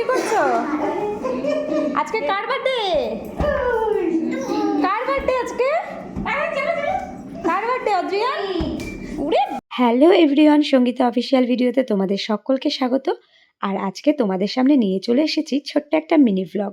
কি করছ? আজকে কার বার্থডে কার বার্থডে আজকে? কার বার্থডে অদ্রিয়ান? উড়ে হ্যালো এভরিওয়ান সঙ্গীতা অফিসিয়াল ভিডিওতে তোমাদের সকলকে স্বাগত। আর আজকে তোমাদের সামনে নিয়ে চলে এসেছি ছোট্ট একটা মিনি ভ্লগ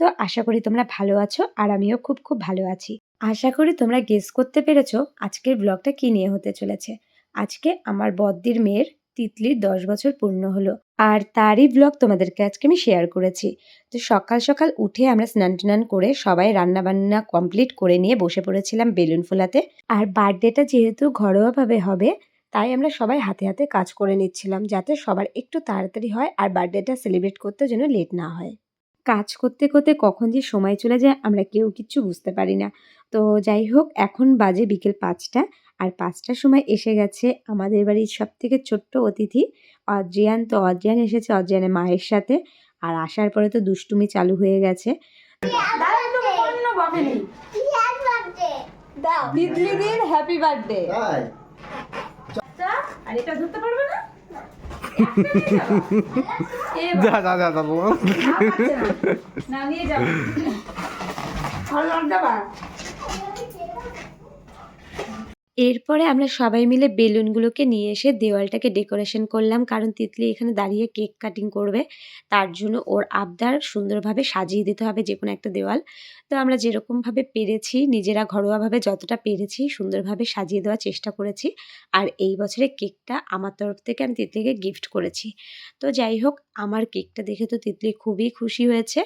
তো আশা করি তোমরা ভালো আছো আর আমিও খুব খুব ভালো আছি। আশা করি তোমরা গেস করতে পেরেছ আজকের ব্লগটা কি নিয়ে হতে চলেছে। আজকে আমার বদ্দির মেয়ের তিতলির দশ বছর পূর্ণ হলো। আর তারই ব্লগ তোমাদেরকে আজকে আমি শেয়ার করেছি। তো সকাল সকাল উঠে আমরা স্নান টান করে সবাই রান্নাবান্না কমপ্লিট করে নিয়ে বসে পড়েছিলাম বেলুন ফোলাতে। আর বার্থডেটা যেহেতু ঘরোয়াভাবে হবে, তাই আমরা সবাই হাতে হাতে কাজ করে নিচ্ছিলাম যাতে সবার একটু তাড়াতাড়ি হয় আর বার্থডেটা সেলিব্রেট করতে যেন লেট না হয়। কাজ করতে করতে কখন যে সময় চলে যায় আমরা কেউ কিচ্ছু বুঝতে পারি না। তো যাই হোক এখন বাজে বিকেল পাঁচটা আর পাঁচটার সময় এসে গেছে আমাদের বাড়ির সব থেকে ছোট্ট অতিথি অদ্রিয়ান। তো অদ্রিয়ান এসেছে অদ্রিয়ানের মায়ের সাথে আর আসার পরে তো দুষ্টুমি চালু হয়ে গেছে। হ্যাপি বার্থডে আর এটা ধরতে পারবে না? যা যা যা যা বল। না নিয়ে যাব এরপরে আমরা সবাই মিলে বেলুনগুলোকে নিয়ে এসে দেওয়ালটাকে ডেকোরেশন করলাম। কারণ তিতলি এখানে দাঁড়িয়ে কেক কাটিং করবে। তার জন্য ওর আবদার সুন্দরভাবে সাজিয়ে দিতে হবে যে কোনো একটা দেওয়াল। তো আমরা যেরকমভাবে পেরেছি, নিজেরা ঘরোয়াভাবে যতটা পেরেছি, সুন্দরভাবে সাজিয়ে দেওয়ার চেষ্টা করেছি। আর এই বছরে কেকটা আমার তরফ থেকে আমি তিতলিকে গিফট করেছি। তো যাই হোক, আমার কেকটা দেখে তো তিতলি খুবই খুশি হয়েছে।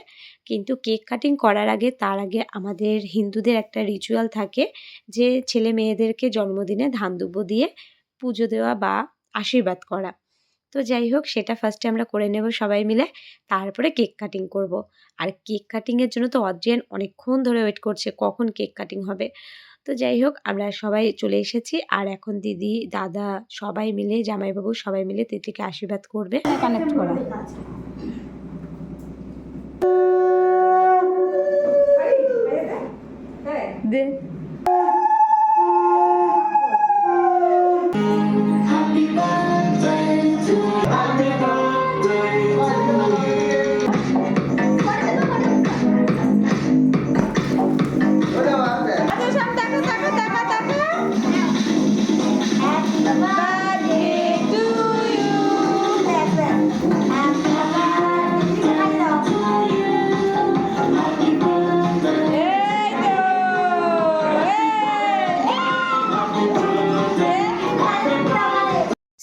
কিন্তু কেক কাটিং করার আগে, তার আগে আমাদের হিন্দুদের একটা রিচুয়াল থাকে যে ছেলে মেয়েদেরকে জন্মদিনে ধান দিয়ে পুজো দেওয়া বা আশীর্বাদ করা। তো যাই হোক, সেটা ফার্স্টে আমরা করে নেব সবাই মিলে, তারপরে কেক কাটিং করব। আর কেক কাটিংয়ের জন্য তো অদ্রিয়ান অনেকক্ষণ ধরে ওয়েট করছে, কখন কেক কাটিং হবে? তো যাই হোক, আমরা সবাই চলে এসেছি, আর এখন দিদি, দাদা সবাই মিলে, জামাইবাবু সবাই মিলে তিতলিকে আশীর্বাদ করবে। কানেক্ট করা। 对。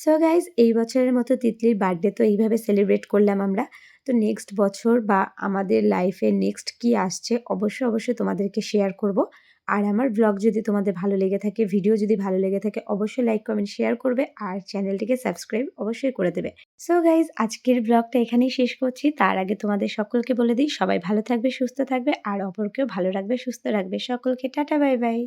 সো গাইজ এই বছরের মতো তিতলির বার্থডে তো এইভাবে সেলিব্রেট করলাম আমরা। তো নেক্সট বছর বা আমাদের লাইফে নেক্সট কি আসছে, অবশ্যই অবশ্যই তোমাদেরকে শেয়ার করব। আর আমার ব্লগ যদি তোমাদের ভালো লেগে থাকে ভিডিও যদি ভালো লেগে থাকে, অবশ্যই লাইক কমেন্ট শেয়ার করবে আর চ্যানেলটিকে সাবস্ক্রাইব অবশ্যই করে দেবে। সো গাইজ আজকের ব্লগটা এখানেই শেষ করছি। তার আগে তোমাদের সকলকে বলে দিই, সবাই ভালো থাকবে, সুস্থ থাকবে, আর অপরকেও ভালো রাখবে, সুস্থ রাখবে। সকলকে টাটা বাই বাই